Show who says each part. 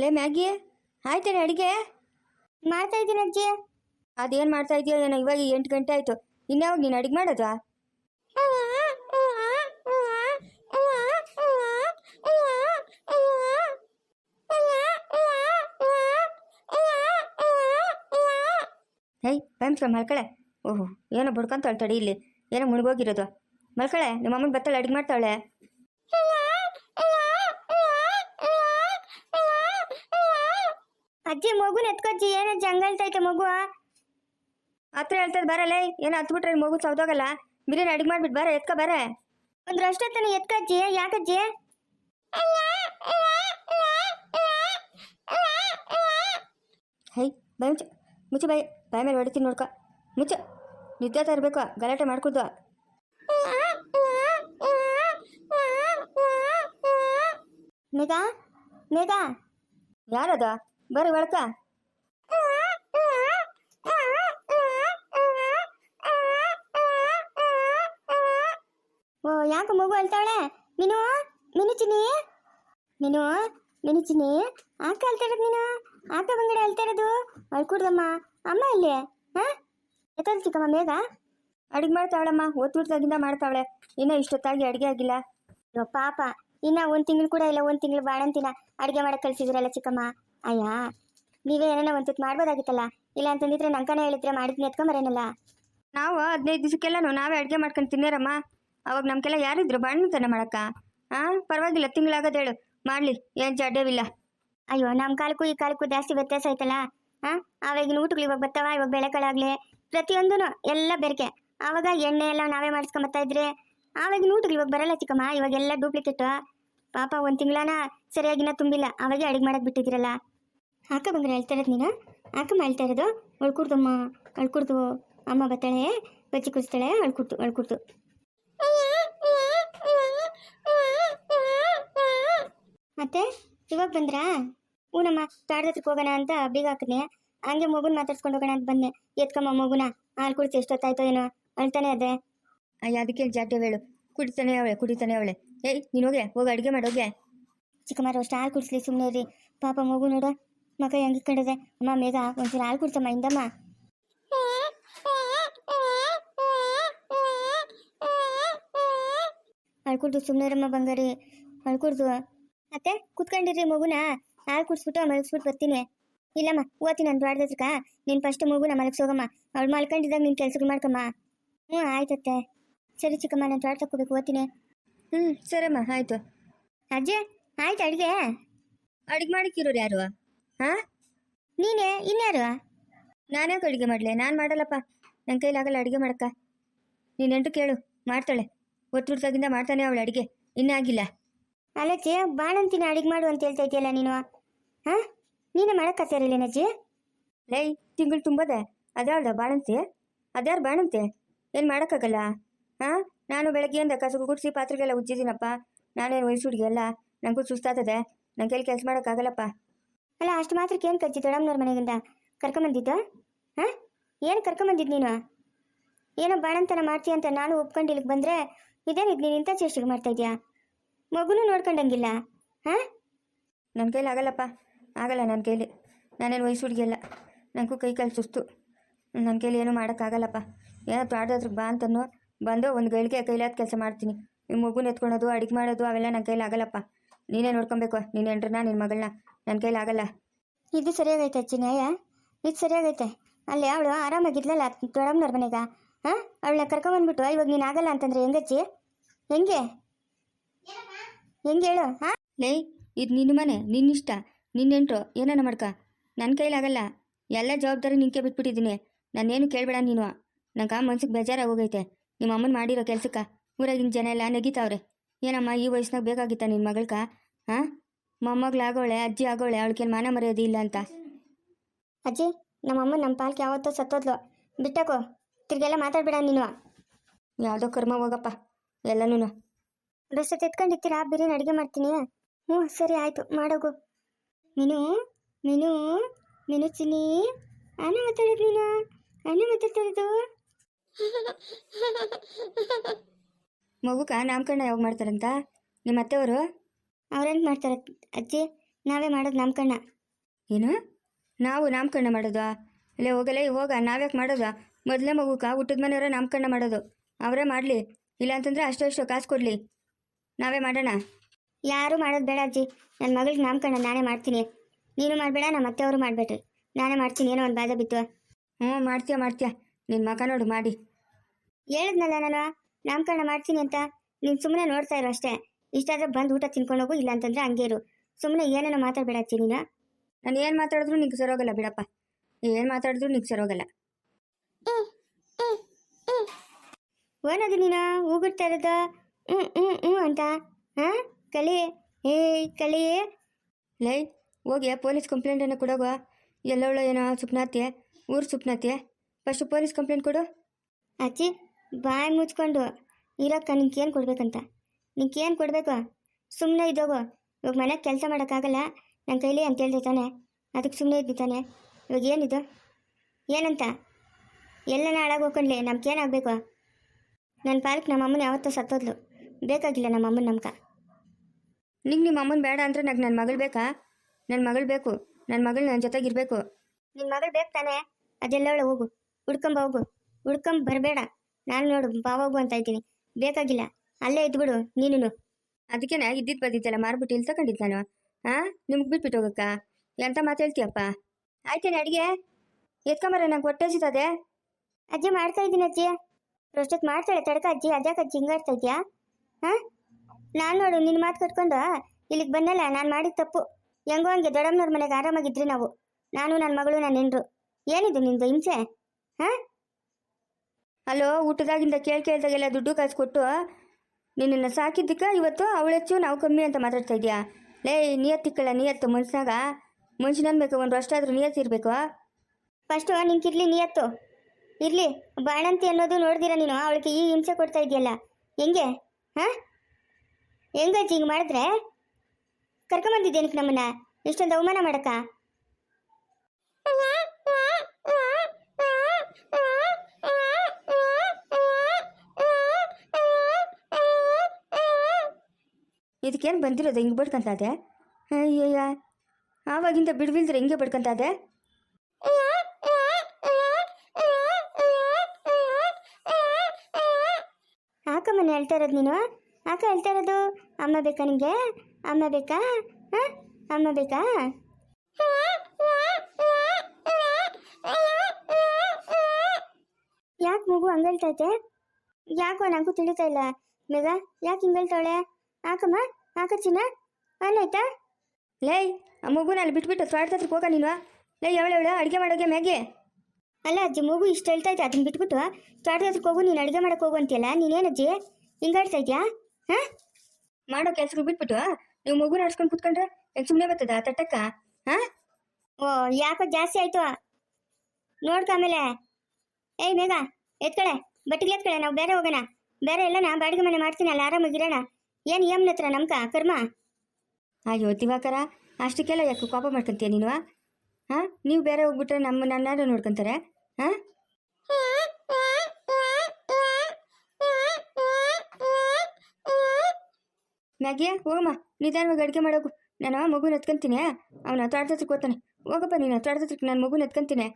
Speaker 1: ಲೇ ಮ್ಯಾಗಿ ಆಯ್ತೇನೆ ಅಡಿಗೆ?
Speaker 2: ಮಾಡ್ತಾ ಇದ್ದೀನಿ ಅಜ್ಜಿ.
Speaker 1: ಅದೇನು ಮಾಡ್ತಾ ಇದೆಯೋ ಏನೋ ಇವಾಗ ಎಂಟು ಗಂಟೆ ಆಯಿತು. ಇನ್ಯಾವಾಗ ನೀನು ಅಡಿಗೆ ಮಾಡೋದಾ? ಹೇ ಬಂತ ಮಲ್ಕಳೆ. ಓಹೋ ಏನೋ ಬಡ್ಕೊಂತಾಳೆ ತಡಿ ಇಲ್ಲಿ. ಏನೋ ಮುಳುಗೋಗಿರೋದು. ಮಲ್ಕಳೆ ನಿಮ್ಮ ಅಮ್ಮನ ಬತ್ತಾಳೆ ಅಡಿಗೆ ಮಾಡ್ತಾಳೆ
Speaker 2: ಅಜ್ಜಿ ಮಗುನ ಎತ್ಕೊಜ್ಜಿ ಏನೋ ಜಂಗಲ್ತೈತೆ ಮಗು
Speaker 1: ಹತ್ರ ಹೇಳ್ತದ ಬರಲ್ಲ, ಏನೋ ಹತ್ಬಿಟ್ರೆ ಮಗು ಸೌದೋಗಲ್ಲ? ಬಿರಿಯಾನಿ ಅಡಿಗೆ ಮಾಡ್ಬಿಟ್ಟು ಬರ, ಎತ್ಕೊ ಬರ.
Speaker 2: ಒಂದು ಅಷ್ಟೊತ್ತನ ಎತ್ಕಜ್ಜಿ ಯಾಕಜ್ಜಿ?
Speaker 1: ಹೈ, ಬಾಯ್ ಮುಚ್ಚು ಮುಚ್ಚು ಬಾಯ್ ಬಾಯ್ ಮೇಲೆ ಹೊಡಿತೀನಿ ನೋಡ್ಕ. ಮುಚ್ಚ, ನಿದ್ದೆ ತರಬೇಕು ಗಲಾಟೆ ಮಾಡ್ಕೊಡ್ದು.
Speaker 2: ಮೇಘ ಮೇಘ,
Speaker 1: ಯಾರದ? ಬರ್ರಿ ಬೆಳಕ
Speaker 2: ಓ ಯಾಕೆ ಮಗು ಹೇಳ್ತಾಳೆ ನೀನು? ಮಿನು ಚಿನ್ನಿ? ನೀನು? ಮಿನು ಚಿನ್ನಿ? ಆಕ ಅಳ್ತಾ ಇರೋದು ನೀನು? ಆಕ ಬಂಗಡೆ ಅಳ್ತಾ ಇರೋದು ಅಳ್ಕೂಡ್ದಮ್ಮ. ಅಮ್ಮ ಇಲ್ಲಿ ಹಾ? ಎತ್ತಲ್ ಚಿಕ್ಕಮ್ಮ ಬೇಗ
Speaker 1: ಅಡುಗೆ ಮಾಡ್ತಾವಳಮ್ಮ ಒತ್ತುಡ್ದಾಗಿಂದ ಮಾಡ್ತಾವಳೆ. ಇನ್ನೂ ಇಷ್ಟೊತ್ತಾಗಿ ಅಡುಗೆ ಆಗಿಲ್ಲ.
Speaker 2: ಪಾಪ. ಇನ್ನ ಒಂದ್ ತಿಂಗಳು ಕೂಡ ಇಲ್ಲ ಒಂದ್ ತಿಂಗಳು ಬಾಣಂತಿನ ಅಡಿಗೆ ಮಾಡಕ್ ಕಳ್ಸಿದ್ರಲ್ಲ ಚಿಕ್ಕಮ್ಮ. ಅಯ್ಯ ನೀವೇ ಏನೇನೋ ಒಂದ್ ತುತ್ತು ಮಾಡ್ಬೋದಾಗಿತ್ತಲ್ಲ? ಇಲ್ಲ ಅಂತಂದಿದ್ರೆ ನಂಕನ ಹೇಳಿದ್ರೆ ಮಾಡಿದ್ನಿ ಎತ್ಕೊಂಬರೇನಲ್ಲ?
Speaker 1: ನಾವು ಹದಿನೈದು ದಿವಸಕ್ಕೆಲ್ಲ ನಾವೇ ಅಡ್ಗೆ ಮಾಡ್ಕೊಂಡು ತಿನ್ನೇರಮ್ಮ. ಅವಾಗ ನಮ್ಕೆಲ್ಲ ಯಾರಿದ್ರು ಬಾಣ್ಮತನ ಮಾಡಕ್ಕ? ಹಾಂ ಪರವಾಗಿಲ್ಲ ತಿಂಗಳಾಗದೇಳು ಮಾಡ್ಲಿ ಏನು ಜಡ್ಡವಿಲ್ಲ
Speaker 2: ಅಯ್ಯೋ ನಮ್ ಕಾಲಕ್ಕೂ ಈ ಕಾಲಕ್ಕೂ ಜಾಸ್ತಿ ವ್ಯತ್ಯಾಸ ಐತಲ್ಲ ಹಾ ಆವಾಗಿನ ಊಟಗಳು ಇವಾಗ ಬರ್ತಾವ ಇವಾಗ ಬೆಳೆಗಳಾಗ್ಲಿ ಪ್ರತಿಯೊಂದೂ ಎಲ್ಲ ಬೆರಕೆ. ಆವಾಗ ಎಣ್ಣೆ ಎಲ್ಲ ನಾವೇ ಮಾಡಿಸ್ಕೊಂಬತ್ತಾ ಇದ್ರೆ ಆವಾಗಿನ ಊಟಗಳು ಇವಾಗ ಬರಲ್ಲ ಚಿಕ್ಕಮ್ಮ ಇವಾಗ ಎಲ್ಲ ಡೂಪ್ಲಿಕೇಟ್. ಪಾಪ ಒಂದ್ ತಿಂಗಳನ ಸರಿಯಾಗಿನ ತುಂಬಿಲ್ಲ ಅವಾಗೆ ಅಡಿಗೆ ಮಾಡಕ್ ಬಿಟ್ಟಿದ್ದೀರಲ್ಲ? ಹಾಕ ಬಂದ್ರೆ ಹೇಳ್ತಾ ಇರೋದು ನೀನು? ಹಾಕಮ್ಮ ಹೇಳ್ತಾ ಇರೋದು ಅಳ್ಕುಡ್ದಮ್ಮ ಅಳ್ಕುಡ್ದು ಅಮ್ಮ ಬರ್ತಾಳೆ ಬಚ್ಚಿ ಕುಡಿಸ್ತಾಳೆ ಅಳ್ಕುಡ್ತು ಅಳ್ಕುಡ್ತು ಮತ್ತೆ ಇವಾಗ ಬಂದ್ರಾ? ಹೂನಮ್ಮ ತಾಡ್ದ ಹತ್ರಕ್ಕೆ ಹೋಗೋಣ ಅಂತ ಬೀಗ ಹಾಕಿದ್ನೆ. ಹಂಗೆ ಮಗುನ ಮಾತಾಡ್ಸ್ಕೊಂಡು ಹೋಗೋಣ ಅಂತ ಬಂದೆ ಎತ್ಕಮ್ಮ ಮಗುನ ಹಾಲು ಕುಡಿಸಿ ಎಷ್ಟೊತ್ತಾಯ್ತೋ ಏನೋ ಅಳ್ತಾನೆ ಅದೇ.
Speaker 1: ಅಯ್ಯ ಅದಕ್ಕೆ ಹೇಳು ಕುಡಿತಾನೆ ಅವಳೆ ಕುಡಿತಾನೆ ಅವಳೆ. ಏಯ್ ನೀನು ಹೋಗೆ ಹೋಗಿ ಅಡುಗೆ ಮಾಡೋಗೆ
Speaker 2: ಚಿಕ್ಕಮ್ಮ ಅಷ್ಟು ಹಾಲು ಕುಡಿಸ್ಲಿ ಸುಮ್ಮನೆ ರೀ ಪಾಪ ಮಗು ನೋಡ ಮಗ ಹೆಂಗೆ ಅಮ್ಮ, ಮೇಘ, ಒಂಚೂರು ಹಾಲು ಕುಡ್ತಮ್ಮ ಅಳ್ಕುಡ್ದು ಸುಮ್ಮನೆ ರಮ್ಮ ಬಂಗಾರಿ. ಅಳ್ಕುಡ್ದು ಅತ್ತೆ ಕುತ್ಕೊಂಡಿರಿ ಮಗುನ. ಹಾಲು ಕುಡಿಸ್ಬಿಟ್ಟು ಮಲಗಿಸ್ಬಿಟ್ಟು ಬರ್ತೀನಿ. ಇಲ್ಲಮ್ಮ ಓದ್ತೀನಿ ನಾನು ದ್ವಾಡ್ದತ್ರಕ ನೀನು ಫಸ್ಟ್ ಮಗುನ ಮಲಗಿಸೋಗಮ್ಮ ಅವಳು ಮಲ್ಕೊಂಡಿದ್ದಾಗ ನೀನು ಕೆಲ್ಸಗಳು ಮಾಡ್ಕಮ್ಮ. ಹ್ಞೂ ಆಯ್ತತ್ತೆ ಸರಿ ಚಿಕ್ಕಮ್ಮ, ನಾನು ದ್ವಾಡ ತಗೋಬೇಕು ಓದ್ತೀನಿ.
Speaker 1: ಹ್ಞೂ, ಸರಿಮ್ಮ, ಆಯಿತು.
Speaker 2: ಅಜ್ಜೆ, ಆಯ್ತು ಅಡುಗೆ.
Speaker 1: ಅಡುಗೆ ಮಾಡಿಕ್ಕಿರೋರು ಯಾರು? ಹಾಂ?
Speaker 2: ನೀನೇ? ಇನ್ಯಾರು?
Speaker 1: ನಾನೇ ಅಡುಗೆ ಮಾಡಲೆ. ನಾನು ಮಾಡಲ್ಲಪ್ಪ. ನನ್ನ ಕೈಲಾಗಲ್ಲ ಅಡುಗೆ ಮಾಡಕ್ಕ. ನೀನೆಂಟು ಕೇಳು. ಮಾಡ್ತಾಳೆ. ಒತ್ತುಡ್ದಾಗಿಂದ ಮಾಡ್ತಾನೆ ಅವಳು ಅಡುಗೆ. ಇನ್ನೂ ಆಗಿಲ್ಲ.
Speaker 2: ಅಲ್ಲಜ್ಜಿ ಬಾಣಂತಿನ ಅಡುಗೆ ಮಾಡು ಅಂತ ಹೇಳ್ತಾ ಇದೆಯಲ್ಲ ನೀನು. ಹಾ? ನೀನೇ ಅಜ್ಜಿ
Speaker 1: ಲೈ ತಿಂಗಳು ತುಂಬದೆ. ಅದ್ಯಾವ್ದ ಬಾಣಂತಿ? ಅದ್ಯಾರು ಬಾಣಂತಿ? ಏನು ಮಾಡೋಕ್ಕಾಗಲ್ಲ? ಹಾಂ? ನಾನು ಬೆಳಗ್ಗೆಯಿಂದ ಕಸಗು ಗುಡಿಸಿ ಪಾತ್ರೆಗೆಲ್ಲ ಉಜ್ಜಿದ್ದೀನಪ್ಪ. ನಾನೇನು ವಯಸ್ಸು ಹುಡುಗಿ ಅಲ್ಲ. ನನಗೂ ಸುಸ್ತಾತದೆ. ನನ್ನ ಕೈಲಿ ಕೆಲಸ ಮಾಡೋಕ್ಕಾಗಲ್ಲಪ್ಪ.
Speaker 2: ಅಲ್ಲ, ಅಷ್ಟು ಮಾತ್ರಕ್ಕೆ ಏನು ಕಜ್ಜಿ ದೊಡ್ಡಮ್ಮನವ್ರ ಮನೆಗಿಂದ? ಕರ್ಕೊಂಬಂದಿದ್ದ? ಹಾಂ? ಏನು ಕರ್ಕೊಂಬಂದಿದ್ದು ನೀನು? ಏನೋ ಬಾಣಂತನ ಮಾಡ್ತೀಯ ಅಂತ ನಾನು ಒಪ್ಕೊಂಡು ಇಲ್ಲಿಗೆ ಬಂದರೆ ಇದೇನಿದು ನೀನು ಇಂಥ ಚೇಷ್ಟಿಗೆ ಮಾಡ್ತಾ ಇದೀಯಾ? ಮಗುನೂ ನೋಡ್ಕೊಂಡಂಗಿಲ್ಲ, ಹಾಂ?
Speaker 1: ನನ್ನ ಕೈಲಿ ಆಗಲ್ಲಪ್ಪ. ಆಗಲ್ಲ ನನ್ನ ಕೈಲಿ. ನಾನೇನು ವಯಸ್ಸು ಹುಡುಗಿಯಲ್ಲ ನನಗೂ ಕೈ ಕಾಲು ಸುಸ್ತು. ನನ್ನ ಕೈಲಿ ಏನೂ ಮಾಡೋಕ್ಕಾಗಲ್ಲಪ್ಪ. ಏನೋ ತ್ವಾಡ್ದತ್ರ ಬಾ ಅಂತನೋ ಬಂದು ಒಂದು ಗಳಿಗೆ ಕೈಲಾದ ಕೆಲಸ ಮಾಡ್ತೀನಿ. ಈ ಮಗುನ ಎತ್ಕೊಳೋದು, ಅಡುಗೆ ಮಾಡೋದು, ಅವೆಲ್ಲ ನನ್ನ ಕೈಲಿ ಆಗಲ್ಲಪ್ಪ. ನೀನೇ ನೋಡ್ಕೊಬೇಕು. ನೀನು ಎಂಟ್ರನ್ನ ನಿನ್ನ ಮಗಳನ್ನ ನನ್ನ ಕೈಲಿ ಆಗಲ್ಲ.
Speaker 2: ಇದು ಸರಿಯಾಗೈತೆ ಅಜ್ಜಿ ನ್ಯಾಯ. ಇದು ಸರಿಯಾಗೈತೆ. ಅಲ್ಲಿ ಅವಳು ಆರಾಮಾಗಿದ್ಲಲ್ಲ ದೊಡ್ಡಮ್ಮನವ್ರ ಮನೆಗ. ಹಾಂ? ಅವಳನ್ನ ಕರ್ಕೊಂಬಂದ್ಬಿಟ್ಟು ಇವಾಗ ನೀನು ಆಗಲ್ಲ ಅಂತಂದ್ರೆ ಹೆಂಗಚ್ಚಿ ಹೆಂಗೆ? ಹೆಂಗೆ ಹೇಳು? ಹಾ?
Speaker 1: ಲೇ ಇದು ನಿನ್ನ ಮನೆ ನಿನ್ನಿಷ್ಟ ನಿನ್ನೆಂಟು ಏನೇನು ಮಾಡ್ಕ. ನನ್ನ ಕೈಲಾಗಲ್ಲ ಎಲ್ಲ ಜವಾಬ್ದಾರಿ ನಿಂಕೆ ಬಿಟ್ಬಿಟ್ಟಿದ್ದೀನಿ. ನಾನೇನು ಕೇಳಬೇಡ ನೀನು. ನಂಗೆ ಆ ಮನ್ಸಿಗೆ ಬೇಜಾರಾಗಿ ಹೋಗೈತೆ ನಿಮ್ಮ ಅಮ್ಮನ ಮಾಡಿರೋ ಕೆಲ್ಸಕ್ಕೆ ಊರಾಗಿನ ಜನ ಎಲ್ಲ ನೆಗಿತಾವ್ರೆ. ಏನಮ್ಮ ಈ ವಯಸ್ಸಿನಾಗ ಬೇಕಾಗಿತ್ತ ನಿನ್ನ ಮಗಳ್ಕ? ಹಾಂ? ಮೊಮ್ಮಗಳಾಗೋಳೆ ಅಜ್ಜಿ ಆಗೋಳೆ ಅವಳಿಗೇನು ಮಾನ ಮರ್ಯಾದೆ ಇಲ್ಲ ಅಂತ.
Speaker 2: ಅಜ್ಜಿ ನಮ್ಮಮ್ಮ ನಮ್ಮ ಪಾಲ್ಗೆ ಯಾವತ್ತೋ ಸತ್ತೋದ್ಲು. ಬಿಟ್ಟಕೋ ತಿರ್ಗೆಲ್ಲ ಮಾತಾಡ್ಬೇಡ ನೀನು.
Speaker 1: ಯಾವುದೋ ಕರ್ಮ ಹೋಗಪ್ಪ ಎಲ್ಲನೂ
Speaker 2: ಡ್ರೆಸ್ ಎತ್ಕೊಂಡಿರ್ತೀರಾ? ಬಿರಿಯಾನಿ ಅಡುಗೆ ಮಾಡ್ತೀನಿ. ಹ್ಞೂ ಸರಿ ಆಯಿತು ಮಾಡೋಗು. ಮೀನು ಮೀನು ಮೀನು ಚಿನ್ನಿ ಅಣ್ಣ ಮಾತಾಡೋದು ನೀನು ಅಣ್ಣ ಮಾತಾಡ್ತಾರದು
Speaker 1: ಮಗುಕ ನಾಮಕರಣ ಯಾವಾಗ ಮಾಡ್ತಾರಂತ? ನಿಮ್ಮ ಅತ್ತೆಯವರು
Speaker 2: ಅವ್ರೇನು ಮಾಡ್ತಾರೆ ಅಜ್ಜಿ? ನಾವೇ ಮಾಡೋದು ನಾಮಕರಣ
Speaker 1: ಏನು? ನಾವು ನಾಮಕರಣ ಮಾಡೋದು? ಅಲ್ಲೇ ಹೋಗಲೇ ಹೋಗ ನಾವ್ಯಾಕೆ ಮಾಡೋದು? ಮೊದಲೇ ಮಗುಕ ಹುಟ್ಟಿದ ಮನೆಯವರೇ ನಾಮಕರಣ ಮಾಡೋದು. ಅವರೇ ಮಾಡಲಿ. ಇಲ್ಲಾಂತಂದ್ರೆ ಅಷ್ಟೋ ಇಷ್ಟೋ ಕಾಸು ಕೊಡಲಿ. ನಾವೇ ಮಾಡೋಣ?
Speaker 2: ಯಾರು ಮಾಡೋದು ಬೇಡ ಅಜ್ಜಿ. ನನ್ನ ಮಗಳಿಗೆ ನಾಮಕರಣ ನಾನೇ ಮಾಡ್ತೀನಿ. ನೀನು ಮಾಡಬೇಡ ನಮ್ಮ ಅತ್ತೆಯವರು ಮಾಡಬೇಡ್ರಿ. ನಾನೇ ಮಾಡ್ತೀನಿ ಏನೋ ಒಂದು ಬಾಧೆ ಬಿತ್ತು.
Speaker 1: ಹ್ಞೂ ಮಾಡ್ತೀಯ ಮಾಡ್ತೀಯ. ನಿನ್ನ ಮಗ ನೋಡು ಮಾಡಿ.
Speaker 2: ಹೇಳಿದ್ನಲ್ಲ ನಾನು? ನಾಮಕರಣ ಮಾಡ್ತೀನಿ ಅಂತ. ನೀನು ಸುಮ್ಮನೆ ನೋಡ್ತಾ ಇರೋ ಅಷ್ಟೇ. ಇಷ್ಟಾದ್ರೆ ಬಂದು ಊಟ ತಿನ್ಕೊಂಡು ಹೋಗು ಇಲ್ಲ ಅಂತಂದ್ರೆ ಹಂಗೆ ಇರು. ಸುಮ್ಮನೆ ಏನೇನೋ ಮಾತಾಡಬೇಡ ಅಜ್ಜಿ ನೀನು.
Speaker 1: ನಾನು ಏನು ಮಾತಾಡಿದ್ರು ನಿಂಗೆ ಸರೋಗಲ್ಲ ಬಿಡಪ್ಪ. ಏನು ಮಾತಾಡಿದ್ರು ನಿಂಗೆ ಸರೋಗಲ್ಲ
Speaker 2: ಓನದು ನೀನು? ಹೂಗುಡ್ತಾ ಇರೋದು? ಹ್ಞೂ ಹ್ಞೂ ಹ್ಞೂ ಅಂತ? ಹಾಂ? ಕಲಿ ಏ ಕಲಿ.
Speaker 1: ಲೈ ಹೋಗಿ ಪೊಲೀಸ್ ಕಂಪ್ಲೇಂಟನ್ನು ಕೊಡೋಗ. ಎಲ್ಲವಳು ಏನೋ ಸುಪ್ನಾತ್ಯೆ ಊರು ಸುಪ್ನಾತ್ಯೆ. ಫಸ್ಟು ಪೊಲೀಸ್ ಕಂಪ್ಲೇಂಟ್ ಕೊಡು.
Speaker 2: ಅಚ್ಚಿ ಬಾಯಿ ಮುಚ್ಕೊಂಡು ಇರೋಕ್ಕ ಏನು ಕೊಡ್ಬೇಕಂತ? ನಿಂಗೇನು ಕೊಡಬೇಕು? ಸುಮ್ಮನೆ ಇದ್ದೋಗು. ಇವಾಗ ಮನೆಗೆ ಕೆಲಸ ಮಾಡೋಕ್ಕಾಗಲ್ಲ. ನನ್ನ ಕೈಲಿ ಅಂತ ಹೇಳ್ದೆ ತಾನೆ. ಅದಕ್ಕೆ ಸುಮ್ಮನೆ ಇದ್ದು ತಾನೆ. ಇವಾಗ ಏನಿದು? ಏನಂತ? ಎಲ್ಲನ ಹಾಳಾಗಿ ಹೋಗ್ಕೊಂಡ್ಲಿ, ನಮ್ಗೇನಾಗಬೇಕು? ನನ್ನ ಪಾಲಕ್ ನಮ್ಮ ಅಮ್ಮನ ಯಾವತ್ತೂ ಸತ್ತೋದ್ಲು. ಬೇಕಾಗಿಲ್ಲ ನಮ್ಮ ಅಮ್ಮನ ನಮ್ಕ
Speaker 1: ನಿಂಗೆ ನಿಮ್ಮ ಅಮ್ಮನ ಬೇಡ ಅಂದರೆ ನನಗೆ ನನ್ನ ಮಗಳು ಬೇಕಾ? ನನ್ನ ಮಗಳು ಬೇಕು. ನನ್ನ ಮಗಳು ನನ್ನ ಜೊತೆಗಿರ್ಬೇಕು.
Speaker 2: ನಿನ್ನ ಮಗಳು ಬೇಕು ತಾನೆ. ಅದೆಲ್ಲವಳು ಹೋಗು. ಹುಡ್ಕೊಂಬ ಹೋಗು. ಹುಡ್ಕೊಂಬ ಬರಬೇಡ. ನಾನು ನೋಡು ಬಾವ ಹೋಗು ಅಂತ ಇದ್ದೀನಿ. ಬೇಕಾಗಿಲ್ಲ. ಅಲ್ಲೇ ಇದ್ಬಿಡು ನೀನು
Speaker 1: ಅದಕ್ಕೆ ನಾ ಇದ್ದಿದ್ದು ಬಂದಿದ್ದಲ್ಲ ಮಾರ್ಬಿಟ್ಟು ಇಲ್ಲಿ ತಗೊಂಡಿದ್ದು ನಾನು. ಹಾಂ ನಿಮ್ಗೆ ಬಿಟ್ಬಿಟ್ಟು ಹೋಗಕ್ಕ? ಎಂತ ಮಾತು ಹೇಳ್ತೀಯಪ್ಪ? ಆಯ್ತೇನೆ ಅಡುಗೆ? ಎತ್ಕೊಂಬರ ನಂಗೆ ಹೊಟ್ಟೆ ಸಿತದೆ
Speaker 2: ಅಜ್ಜಿ ಮಾಡ್ತಾ ಇದ್ದೀನಿ ಅಜ್ಜಿ. ಪ್ರಸ್ತುತ ಮಾಡ್ತಾಳೆ, ತಡಕ ಅಜ್ಜಿ. ಅದಕ್ಕೆ ಅಜ್ಜಿ ಹಿಂಗಾಡ್ತಾ ಇದೆಯಾ? ಹಾಂ ನಾನು ನೋಡು ನಿನ್ನ ಮಾತು ಕಟ್ಕೊಂಡು ಇಲ್ಲಿಗೆ ಬಂದಲ್ಲ, ನಾನು ಮಾಡಿದ ತಪ್ಪು. ಹೆಂಗೋ ಹಂಗೆ ದೊಡ್ಡಮ್ಮನವ್ರ ಮನೆಗೆ ಆರಾಮಾಗಿದ್ರಿ ನಾವು. ನಾನು ನನ್ನ ಮಗಳು ನನ್ನ ಹೆಂಡ್ರು. ಏನಿದು ನಿಂದು ಹಿಂಸೆ? ಹಾಂ
Speaker 1: ಅಲ್ಲೋ ಊಟದಾಗಿಂದ ಕೇಳಿ ಕೇಳ್ದಾಗೆಲ್ಲ ದುಡ್ಡು ಕಾಸು ಕೊಟ್ಟು ನಿನ್ನನ್ನು ಸಾಕಿದ್ದಕ್ಕೆ ಇವತ್ತು ಅವಳೆಚ್ಚು ನಾವು ಕಮ್ಮಿ ಅಂತ ಮಾತಾಡ್ತಾ ಇದೆಯಾ ಲೇ ನಿಯತ್ತಿಕ್ಕಲ್ಲ ನಿಯತ್ತು ಮನ್ಸಿನಾಗ. ಮನುಷ್ಯನ ಅನ್ಬೇಕು ಒಂದು ವರ್ಷ ಆದ್ರೂ ನಿಯತ್ತು ಇರಬೇಕು.
Speaker 2: ಫಸ್ಟು ನಿಂಕಿರ್ಲಿ ನಿಯತ್ತು. ಇರಲಿ ಬಾಣಂತಿ ಅನ್ನೋದು ನೋಡ್ದಿರ ನೀನು ಅವಳಿಗೆ ಈ ಹಿಂಸೆ ಕೊಡ್ತಾ ಇದೆಯಲ್ಲ. ಹೆಂಗೆ? ಹಾಂ? ಹೆಂಗಜ್ಜಿ ಹಿಂಗೆ ಮಾಡಿದ್ರೆ? ಕರ್ಕೊಂಬಂದಿದ್ದೇನಕ್ಕೆ ನಮ್ಮನ್ನ? ಇಷ್ಟೊಂದು ಅವಮಾನ ಮಾಡಕ್ಕ?
Speaker 1: ಇದಕ್ಕೇನು ಬಂದಿರೋದು? ಹಿಂಗೆ ಬಡ್ಕೊಂತಾದೆ ಅಯ್ಯಯ್ಯ, ಆವಾಗಿಂದ ಬಿಡ್ವಿಲ್ದ್ರೆ ಹಿಂಗೆ ಬಡ್ಕೊಂತಾದೆ
Speaker 2: ಹಾಕಮ್ಮನ ಹೇಳ್ತಾ ಇರೋದು ನೀನು? ಆಕ ಹೇಳ್ತಾ ಇರೋದು? ಅಮ್ಮ ಬೇಕಾ ನಿಂಗೆ? ಅಮ್ಮ ಬೇಕಾ? ಹಾಂ? ಅಮ್ಮ ಬೇಕಾ? ಯಾಕೆ ಮಗು ಹಂಗಳ್ತೈತೆ ಯಾಕೋ ನಂಗೂ ತಿಳಿತಾ ಇಲ್ಲ. ಮೇಘ ಯಾಕೆ ಹಿಂಗಳ್ತಾವಳೆ ಹಾಕಮ್ಮ ಹಾಕ ಅಲ್ಲಾಯ್ತಾ
Speaker 1: ಲೈ ಆ ಮಗುನ ಅಲ್ಲಿ ಬಿಟ್ಬಿಟ್ಟು ಸ್ವಾಡ್ತ ಹತ್ರಕ್ಕೆ ಹೋಗ ನೀನು? ಲೈ ಅವಳೆ ಅವಳು ಅಡುಗೆ ಮಾಡೋಗೆ ಮ್ಯಾಗೆ?
Speaker 2: ಅಲ್ಲ ಅಜ್ಜಿ ಮಗು ಇಷ್ಟು ಹೇಳ್ತೈತೆ ಅದನ್ನ ಬಿಟ್ಬಿಟ್ಟು. ತೋಟದ ಹತ್ರಕ್ಕೆ ಹೋಗು ನೀನು ಅಡುಗೆ ಮಾಡಕ್ಕೆ ಹೋಗು ಅಂತೀಯಲ್ಲ ನೀನೇನಜ್ಜಿ ಹಿಂಗಾಡ್ತಾ ಇದೆಯಾ? ಹಾಂ?
Speaker 1: ಮಾಡೋ ಕೆಲ್ಸಕ್ಕೆ ಬಿಟ್ಬಿಟ್ಟು ನೀವು ಮಗು ನಡ್ಸ್ಕೊಂಡು ಕುತ್ಕೊಂಡ್ರೆ ಹೆಂಗೆ ಸುಮ್ಮನೆ ಬರ್ತದ ತಟ್ಟಕ್ಕ? ಹಾಂ?
Speaker 2: ಓ ಯಾಕೋ ಜಾಸ್ತಿ ಆಯ್ತು. ನೋಡ್ಕ ಆಮೇಲೆ. ಏಯ್ ಮೇಘ ಎತ್ಕಳೆ ಬಟ್ಟಿಗೆ ಎತ್ಕಳೆ ನಾವು ಬೇರೆ ಹೋಗೋಣ. ಬೇರೆ ಎಲ್ಲನ ಬಾಡಿಗೆ ಮನೆ ಮಾಡ್ತೀನಿ ಅಲ್ಲ ಆರಾಮಾಗಿರೋಣ ಏನು ಯಮ್ನ ಹತ್ರ ನಮ್ಕ ಕರ್ಮ?
Speaker 1: ಅಯ್ಯೋ ದಿವಾಕರ ಅಷ್ಟಕ್ಕೆಲ್ಲ ಯಾಕೆ ಕೋಪ ಮಾಡ್ಕೊಂತೀಯ ನೀನು ಹಾಂ ನೀವು ಬೇರೆ ಹೋಗ್ಬಿಟ್ರೆ ನಮ್ಮ ನನ್ನಾರು ನೋಡ್ಕೊಂತಾರೆ ಹಾಂ ಮ್ಯಾಗಿಯಾ ಹೋಗಮ್ಮ, ನಿಧಾನವಾಗಿ ಅಡುಗೆ ಮಾಡೋಕು. ನಾನು ಮಗುನ ಎತ್ಕೊಂತೀನಿ ಅವನ ತೋಟದತ್ರಕ್ಕೆ ಹೋಗ್ತಾನೆ. ಹೋಗಪ್ಪ ನೀನು ತೋಟದತ್ರಕ್ಕೆ ನಾನು ಮಗುನ ಎತ್ಕೊಂತೀನಿ